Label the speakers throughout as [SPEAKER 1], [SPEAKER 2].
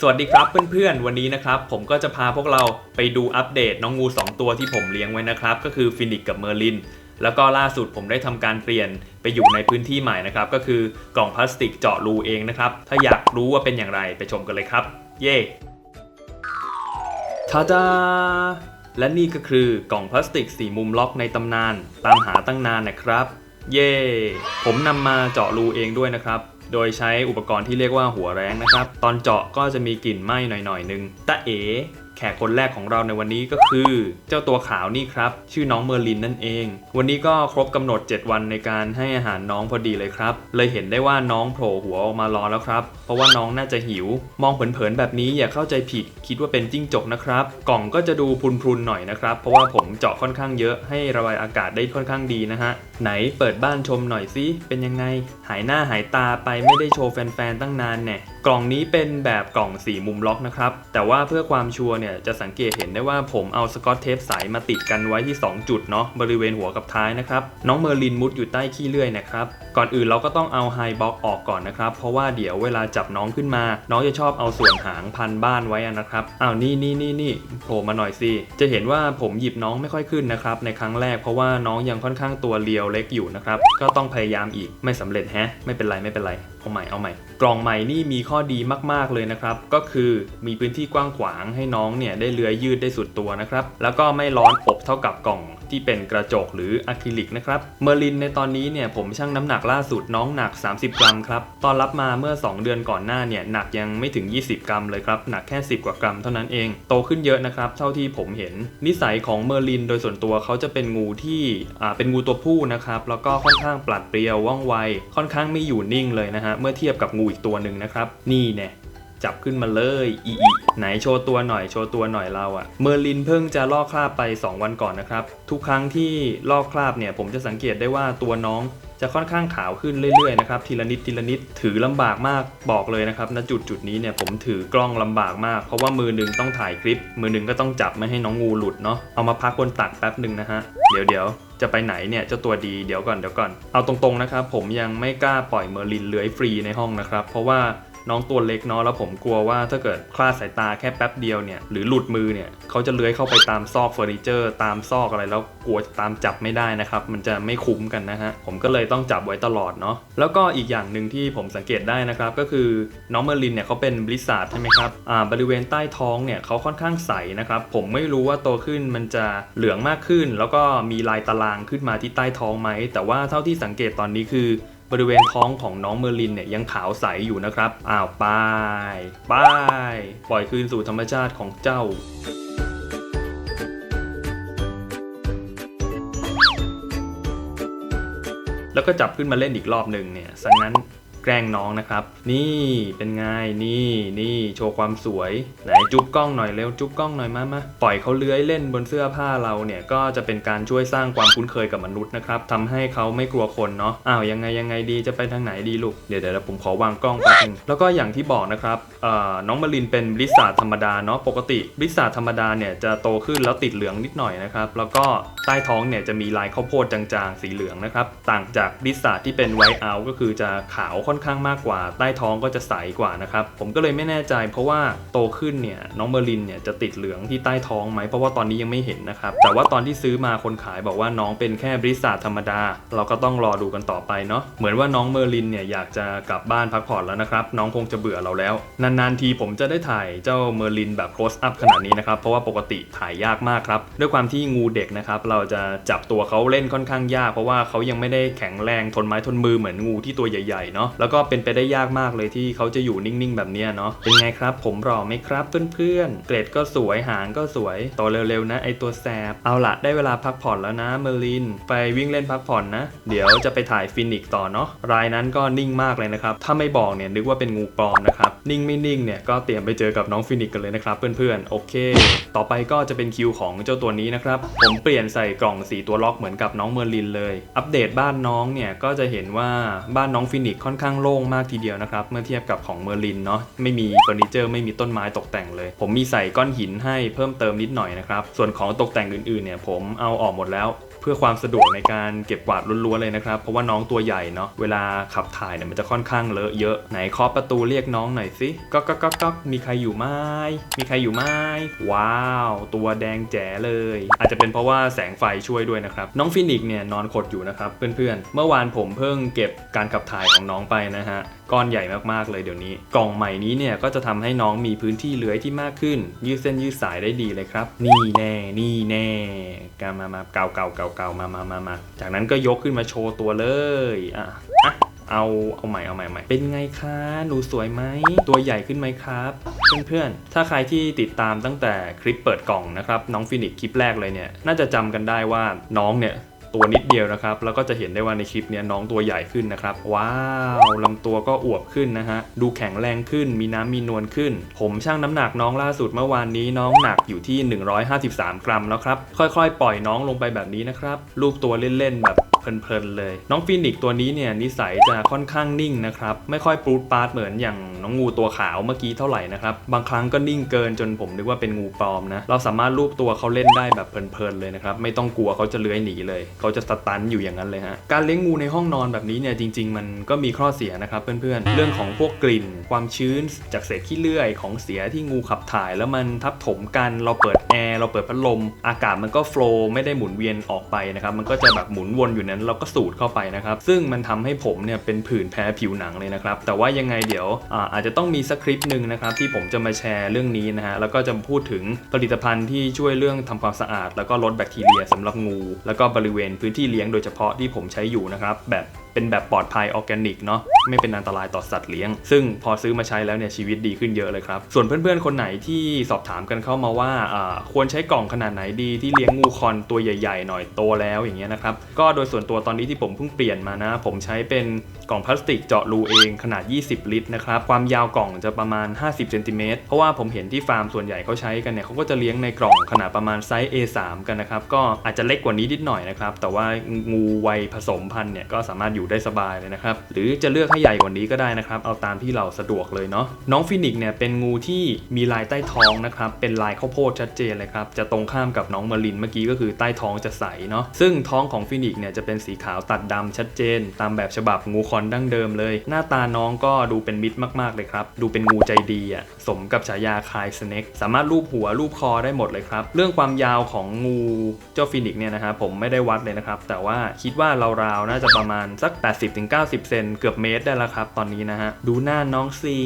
[SPEAKER 1] สวัสดีครับเพื่อนๆ วันนี้นะครับผมก็จะพาพวกเราไปดูอัปเดตน้องงู 2 ตัวที่ผมเลี้ยงไว้นะครับ ก็คือฟินิกกับเมอร์ลิน แล้วก็ล่าสุดผมได้ทำการเปลี่ยนไปอยู่ในพื้นที่ใหม่นะครับ ก็คือกล่องพลาสติกเจาะรูเองนะครับ ถ้าอยากรู้ว่าเป็นอย่างไรไปชมกันเลยครับ เย้ทาดาและนี่ก็คือกล่องพลาสติกสีมุมล็อกในตำนาน ตามหาตั้งนานนะครับ เย่ผมนำมาเจาะรูเองด้วยนะครับ โดยใช้อุปกรณ์ที่เรียกว่าหัวแรงนะครับ ตอนเจาะก็จะมีกลิ่นไหม้หน่อยๆนึงตะเอ๋ แขกคนแรกของเราในวันนี้ก็คือเจ้าตัวขาวนี่ครับ ชื่อน้องเมอร์ลินนั่นเอง วันนี้ก็ครบกำหนด 7 วันในการให้อาหารน้องพอดีเลยครับ เลยเห็นได้ว่าน้องโผล่หัวออกมารอแล้วครับ เพราะว่าน้องน่าจะหิว มองเผินๆแบบนี้อย่าเข้าใจผิด คิดว่าเป็นจิ้งจกนะครับ กล่องก็จะดูพรุนๆหน่อยนะครับ เพราะว่าผมเจาะค่อนข้างเยอะให้ระบายอากาศได้ค่อนข้างดีนะฮะ ไหนเปิดบ้านชมหน่อยสิเป็นยังไง หายหน้าหายตาไปไม่ได้โชว์แฟนๆตั้งนานแน่ กล่องนี้เป็นแบบกล่องสี่มุมล็อกนะครับ แต่ว่าเพื่อความชัวร์เนี่ยจะสังเกตเห็นได้ว่าผมเอาสกอตเทปใสมาติดกันไว้ที่ 2 จุดเนาะบริเวณหัวกับท้ายนะครับ น้องเมอร์ลินมุดอยู่ใต้ขี้เลื่อยนะครับ ก่อนอื่นเราก็ต้องเอาไฮบ็อกออกก่อนนะครับ เพราะว่าเดี๋ยวเวลาจับน้องขึ้นมา น้องจะชอบเอาส่วนหางพันบ้านไว้นะครับอ้าวนี่นี่นี่นี่โผล่มาหน่อยสิจะเห็นว่าผมหยิบน้องไม่ค่อยขึ้นนะครับในครั้งแรกเพราะว่าน้องยังค่อนข้างตัวเรียวเล็กอยู่นะครับก็ต้องพยายามอีกไม่สำเร็จแฮะไม่เป็นไรไม่เป็นไร เอาใหม่เอาใหม่ กล่องใหม่นี่มีข้อดีมากๆเลยนะครับ ก็คือมีพื้นที่กว้างขวางให้น้องเนี่ยได้เลื้อยยืดได้สุดตัวนะครับ แล้วก็ไม่ร้อนอบเท่ากับกล่องที่เป็นกระจกหรืออะคริลิกนะครับ เมอร์ลินในตอนนี้เนี่ยผมชั่งน้ำหนักล่าสุดน้องหนัก 30 กรัมครับ ตอนรับมาเมื่อ 2 เดือนก่อนหน้าเนี่ยหนักยังไม่ถึง 20 กรัมเลยครับ หนักแค่ 10 กว่ากรัมเท่านั้นเอง โตขึ้นเยอะนะครับ เท่าที่ผมเห็น นิสัยของเมอร์ลินโดยส่วนตัวเขาจะเป็นงูที่อ่าเป็นงูตัวผู้นะครับ แล้วก็ค่อนข้างปลัดเปรียวว่องไว ค่อนข้างไม่อยู่นิ่งเลยนะฮะเมื่อเทียบกับงูอีกตัวหนึ่งนะครับ นี่เนี่ยจับขึ้นมาเลยอีอีไหนโชว์ตัวหน่อยโชว์ตัวหน่อยเราอะเมอร์ลินเพิ่งจะลอกคราบไป 2 วันก่อนนะครับ ทุกครั้งที่ลอกคราบเนี่ยผมจะสังเกตได้ว่าตัวน้อง จะค่อนข้างขาวขึ้นเรื่อยๆนะครับทีละนิดทีละนิดถือลำบากมากบอกเลยนะครับณจุดจุดนี้เนี่ยผมถือกล้องลำบากมาก เพราะว่ามือหนึ่งต้องถ่ายคลิป มือหนึ่งก็ต้องจับไม่ให้น้องงูหลุดเนาะเอามาพักบนตักแป๊บหนึ่งนะฮะเดี๋ยวเดี๋ยวจะไปไหนเนี่ยเจ้าตัวดีเดี๋ยวก่อนเดี๋ยวก่อนเอาตรงๆนะครับผมยังไม่กล้าปล่อยเมอร์ลินเลื้อยฟรีในห้องนะครับ เพราะว่า น้องตัวเล็กเนาะแล้วผมกลัวว่าถ้าเกิดคลาดสายตาแค่แป๊บเดียวเนี่ยหรือหลุดมือเนี่ยเขาจะเลื้อยเข้าไปตามซอกเฟอร์นิเจอร์ตามซอกอะไรแล้วกลัวจะตามจับไม่ได้นะครับ มันจะไม่คุ้มกันนะฮะผมก็เลยต้องจับไว้ตลอดเนาะแล้วก็อีกอย่างหนึ่งที่ผมสังเกตได้นะครับ ก็คือน้องเมอร์ลินเนี่ยเขาเป็นบริษัทใช่ไหมครับอ่าบริเวณใต้ท้องเนี่ยเขาค่อนข้างใสนะครับผมไม่รู้ว่าโตขึ้นมันจะเหลืองมากขึ้น แล้วก็มีลายตารางขึ้นมาที่ใต้ท้องไหมแต่ว่าเท่าที่สังเกตตอนนี้คือ บริเวณท้องของน้องเมอร์ลินเนี่ยยังขาวใสอยู่นะครับอ้าวไปไปปล่อยคืนสู่ธรรมชาติของเจ้าแล้วก็จับขึ้นมาเล่นอีกรอบหนึ่งเนี่ยสังนั้น แกล้งน้องนะครับ นี่เป็นไงนี่นี่โชว์ความสวยไหนจุ๊บกล้องหน่อยเร็วจุ๊บกล้องหน่อยมามาปล่อยเขาเลื้อยเล่นบนเสื้อผ้าเราเนี่ยก็จะเป็นการช่วยสร้างความคุ้นเคยกับมนุษย์นะครับทำให้เขาไม่กลัวคนเนาะอ้าวยังไงยังไงดีจะไปทางไหนดีลูกเดี๋ยวเดี๋ยวผมขอวางกล้องแป๊บนึงแล้วก็อย่างที่บอกนะครับน้องมารินเป็นบริษัทธรรมดาเนาะปกติบริษัทธรรมดาเนี่ยจะโตขึ้นแล้วติดเหลืองนิดหน่อยนะครับแล้วก็ใต้ท้องเนี่ยจะมีลายข้าวโพดจางๆ สีเหลืองนะครับต่างจากบริษัทที่เป็นไวท์เอาก็คือจะขาวค่อนข้างมากกว่า ใต้ท้องก็จะใสกว่านะครับ ผมก็เลยไม่แน่ใจ เพราะว่าโตขึ้นเนี่ยน้องเมอร์ลินเนี่ยจะติดเหลืองที่ใต้ท้องไหมเพราะว่าตอนนี้ยังไม่เห็นนะครับ แต่ว่าตอนที่ซื้อมาคนขายบอกว่าน้องเป็นแค่บริษัทธรรมดา เราก็ต้องรอดูกันต่อไปเนาะเหมือนว่าน้องเมอร์ลินเนี่ยอยากจะกลับบ้านพักผ่อนแล้วนะครับ น้องคงจะเบื่อเราแล้ว นานๆทีผมจะได้ถ่ายเจ้าเมอร์ลินแบบ close up ขนาดนี้นะครับเพราะว่าปกติถ่ายยากมากครับด้วยความที่งูเด็กนะครับเราจะจับตัวเขาเล่นค่อนข้างยาก เพราะว่าเขายังไม่ได้แข็งแรงทนไม้ทนมือเหมือนงูที่ตัวใหญ่ๆเนาะแล้วก็เป็นไปได้ยากมากเลยที่เขาจะอยู่นิ่งๆ แบบเนี้ยเนาะเป็นไงครับ ผมรอไหมครับเพื่อนๆเกรดก็สวยหางก็สวยโตเร็วๆนะไอตัวแสบเอาละได้เวลาพักผ่อนแล้วนะเมอร์ลิน ไปวิ่งเล่นพักผ่อนนะ เดี๋ยวจะไปถ่ายฟินิกต่อเนาะรายนั้นก็นิ่งมากเลยนะครับถ้าไม่บอกเนี่ยนึกว่าเป็นงูปลอมนะครับนิ่งไม่นิ่งเนี่ยก็เตรียมไปเจอกับน้องฟินิกกันเลยนะครับเพื่อนๆโอเค ต่อไปก็จะเป็นคิวของเจ้าตัวนี้นะครับผมเปลี่ยนใส่กล่องสีตัวล็อกเหมือนกับน้องเมอร์ลินเลย อัปเดตบ้านน้องเนี่ยก็จะเห็นว่าบ้านน้องฟินิกค่อนข้างโล่งมากทีเดียวนะครับ เมื่อเทียบกับของเมอร์ลินเนาะไม่มีเฟอร์นิเจอร์ไม่มีต้นไม้ตกแต่งเลย ผมมีใส่ก้อนหินให้เพิ่มเติมนิดหน่อยนะครับ ส่วนของตกแต่งอื่นๆเนี่ยผมเอาออกหมดแล้วเพื่อความสะดวกในการเก็บกวาดล้วนๆเลยนะครับ เพราะว่าน้องตัวใหญ่เนาะเวลาขับถ่ายเนี่ยมันจะค่อนข้างเลอะเยอะไหนเคาะประตูเรียกน้องหน่อยสิก๊อกก๊อกก๊อกก๊อกมีใครอยู่ไหมมีใครอยู่ไหมว้าว ตัวแดงแจ๋เลย อาจจะเป็นเพราะว่าแสงไฟช่วยด้วยนะครับ น้องฟินิกเนี่ยนอนขดอยู่นะครับเพื่อนๆเมื่อวานผมเพิ่งเก็บการขับถ่ายของน้องไปนะฮะ ก้อนใหญ่มากๆเลยเดี๋ยวนี้ กล่องใหม่นี้เนี่ยก็จะทำให้น้องมีพื้นที่เลื้อยที่มากขึ้น ยืดเส้นยืดสายได้ดีเลยครับ นี่แน่นี่แน่กามามาเก่าเก่าเก่าเก่ามามามามาจากนั้นก็ยกขึ้นมาโชว์ตัวเลยอะอะเอาเอาใหม่เอาใหม่ใหม่เป็นไงคะหนูสวยไหมตัวใหญ่ขึ้นไหมครับ เพื่อนๆ ถ้าใครที่ติดตามตั้งแต่คลิปเปิดกล่องนะครับ น้องฟินิกคลิปแรกเลยเนี่ย น่าจะจำกันได้ว่าน้องเนี่ย ตัวนิดเดียวนะครับ แล้วก็จะเห็นได้ว่าในคลิปเนี้ยน้องตัวใหญ่ขึ้นนะครับ ว้าวลำตัวก็อวบขึ้นนะฮะ ดูแข็งแรงขึ้น มีน้ำมีนวลขึ้น ผมชั่งน้ำหนักน้องล่าสุดเมื่อวานนี้น้องหนักอยู่ที่ 153 กรัมแล้วครับ ค่อยๆ ปล่อยน้องลงไปแบบนี้นะครับ รูปตัวเล่นๆแบบ เพลินๆเลย น้องฟินิกตัวนี้เนี่ยนิสัยจะค่อนข้างนิ่งนะครับ ไม่ค่อยปรูดปาดเหมือนอย่างน้องงูตัวขาวเมื่อกี้เท่าไหร่นะครับ บางครั้งก็นิ่งเกินจนผมนึกว่าเป็นงูปลอมนะ เราสามารถรูปตัวเขาเล่นได้แบบเพลินๆเลยนะครับ ไม่ต้องกลัวเขาจะเลื้อยหนีเลย เขาจะสตันอยู่อย่างนั้นเลยฮะ การเลี้ยงงูในห้องนอนแบบนี้เนี่ยจริง ๆ มันก็มีข้อเสียนะครับเพื่อนๆ เรื่องของพวกกลิ่น ความชื้นจากเศษขี้เลื่อยของเสียที่งูขับถ่าย แล้วมันทับถมกัน เราเปิดแอร์ เราเปิดพัดลม อากาศมันก็โฟล์ไม่ได้หมุนเวียนออกไปนะครับ มันก็จะแบบหมุนวนอยู่นั้นเราก็สูดเข้าไปนะครับ ซึ่งมันทำให้ผมเนี่ยเป็นผื่นแพ้ผิวหนังเลยนะครับ แต่ว่ายังไงเดี๋ยวอาอาจจะต้องมีสคริปต์หนึ่งนะครับที่ผมจะมาแชร์เรื่องนี้นะฮะ แล้วก็จะพูดถึงผลิตภัณฑ์ที่ช่วยเรื่องทำความสะอาด แล้วก็ลดแบคทีเรียสำหรับงู แล้วก็บริเวณพื้นที่เลี้ยงโดยเฉพาะที่ผมใช้อยู่นะครับแบบ เป็นแบบปลอดภัยออร์แกนิกเนาะไม่เป็นอันตรายต่อสัตว์เลี้ยง ซึ่งพอซื้อมาใช้แล้วเนี่ยชีวิตดีขึ้นเยอะเลยครับ ส่วนเพื่อนๆ คนไหนที่สอบถามกันเข้ามาว่าอ่าควรใช้กล่องขนาดไหนดีที่เลี้ยงงูคอนตัวใหญ่ๆ หน่อยโตแล้วอย่างเงี้ยนะครับ ก็โดยส่วนตัวตอนนี้ที่ผมเพิ่งเปลี่ยนมานะ ผมใช้เป็นกล่องพลาสติกเจาะรูเองขนาด 20 ลิตรนะครับ ความยาวกล่องจะประมาณ 50เซนติเมตรเพราะว่าผมเห็นที่ฟาร์มส่วนใหญ่เขาใช้กันเนี่ยเขาก็จะเลี้ยงในกล่องขนาดประมาณไซส์ A3 กันนะครับก็อาจจะเล็กกว่านี้นิดหน่อยนะครับแต่ว่างูวัยผสมพันธุ์เนี่ยก็สามารถอยู่ได้สบายเลยนะครับ หรือจะเลือกให้ใหญ่กว่านี้ก็ได้นะครับ เอาตามที่เราสะดวกเลยเนาะ น้องฟินิกซ์เนี่ยเป็นงูที่มีลายใต้ท้องนะครับ เป็นลายข้าวโพดชัดเจนเลยครับ จะตรงข้ามกับน้องเมลินเมื่อกี้ก็คือใต้ท้องจะใสเนาะ ซึ่งท้องของฟินิกซ์เนี่ยจะเป็นสีขาวตัดดำชัดเจน ตามแบบฉบับงูคอนดั้งเดิมเลย หน้าตาน้องก็ดูเป็นมิตรมากๆเลยครับ ดูเป็นงูใจดีอะ สมกับฉายาคายสเน็กสามารถลูบหัวลูบคอได้หมดเลยครับ เรื่องความยาวของงูเจ้าฟินิกซ์เนี่ยนะฮะผมไม่ได้วัดเลยนะครับ แต่ว่าคิดว่าราวๆน่าจะประมาณสัก80-90 เซนเกือบเมตรได้แล้วครับ ตอนนี้นะฮะ ดูหน้าน้องซี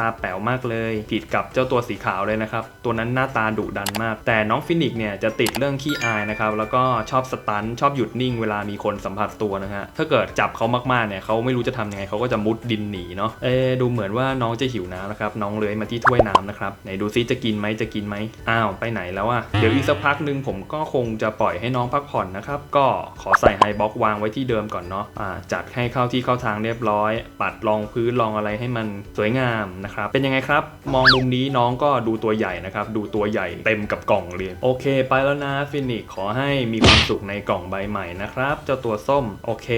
[SPEAKER 1] ตาแป๋วมากเลย ผิดกับเจ้าตัวสีขาวเลยนะครับ ตัวนั้นหน้าตาดุดันมาก แต่น้องฟินิกซ์เนี่ยจะติดเรื่องขี้อายนะครับ แล้วก็ชอบสตันชอบหยุดนิ่งเวลามีคนสัมผัสตัวนะฮะ ถ้าเกิดจับเขามากๆเนี่ยเขาไม่รู้จะทำยังไงเขาก็จะมุดดินหนีเนาะ เอดูเหมือนว่าน้องจะหิวน้ำนะครับ น้องเลื้อยมาที่ถ้วยน้ำนะครับ ไหนดูซิจะกินไหมจะกินไหมอ้าวไปไหนแล้วอะเดี๋ยวอีกสักพักหนึ่งผมก็คงจะปล่อยให้น้องพักผ่อนนะครับ ก็ขอใส่ไฮบ็อกวางไว้ที่เดิมก่อนเนาะ อ่าจัดให้เข้าที่เข้าทางเรียบร้อย ปัดรองพื้นรองอะไรให้มันสวยงามนะครับเป็นยังไงครับ มองมุมนี้น้องก็ดูตัวใหญ่นะครับดูตัวใหญ่เต็มกับกล่องเลยโอเค ไปแล้วนะฟินิกขอให้มีความสุขในกล่องใบใหม่นะครับ เจ้าตัวส้มโอเค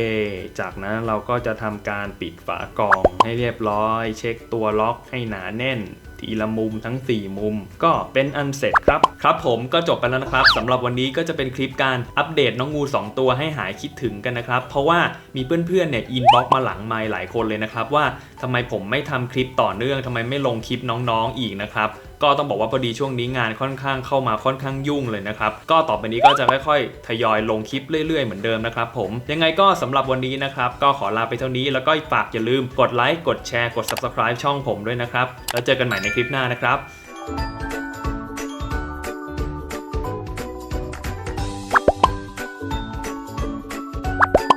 [SPEAKER 1] จากนั้นเราก็จะทำการปิดฝากล่องให้เรียบร้อย เช็คตัวล็อกให้หนาแน่น ทีละมุมทั้ง 4 มุม ก็เป็นอันเสร็จครับ ครับผมก็จบไปแล้วนะครับสำหรับวันนี้ก็จะเป็นคลิปการอัปเดตน้องงู 2 ตัวให้หายคิดถึงกันนะครับ เพราะว่ามีเพื่อนๆเนี่ยอินบ็อกมาหลังไมค์หลายคนเลยนะครับ ว่าทำไมผมไม่ทำคลิปต่อเนื่องทำไมไม่ลงคลิปน้องๆอีกนะครับ ก็ต้องบอกว่าพอดีช่วงนี้งานค่อนข้างเข้ามาค่อนข้างยุ่งเลยนะครับ ก็ต่อไปนี้ก็จะค่อยๆ ทยอยลงคลิปเรื่อยๆ เหมือนเดิมนะครับผม ยังไงก็สำหรับวันนี้นะครับ ก็ขอลาไปเท่านี้แล้วก็ฝากอย่าลืมกดไลค์ กดแชร์ กด subscribe ช่องผมด้วยนะครับ แล้วเจอกันใหม่ในคลิปหน้านะครับ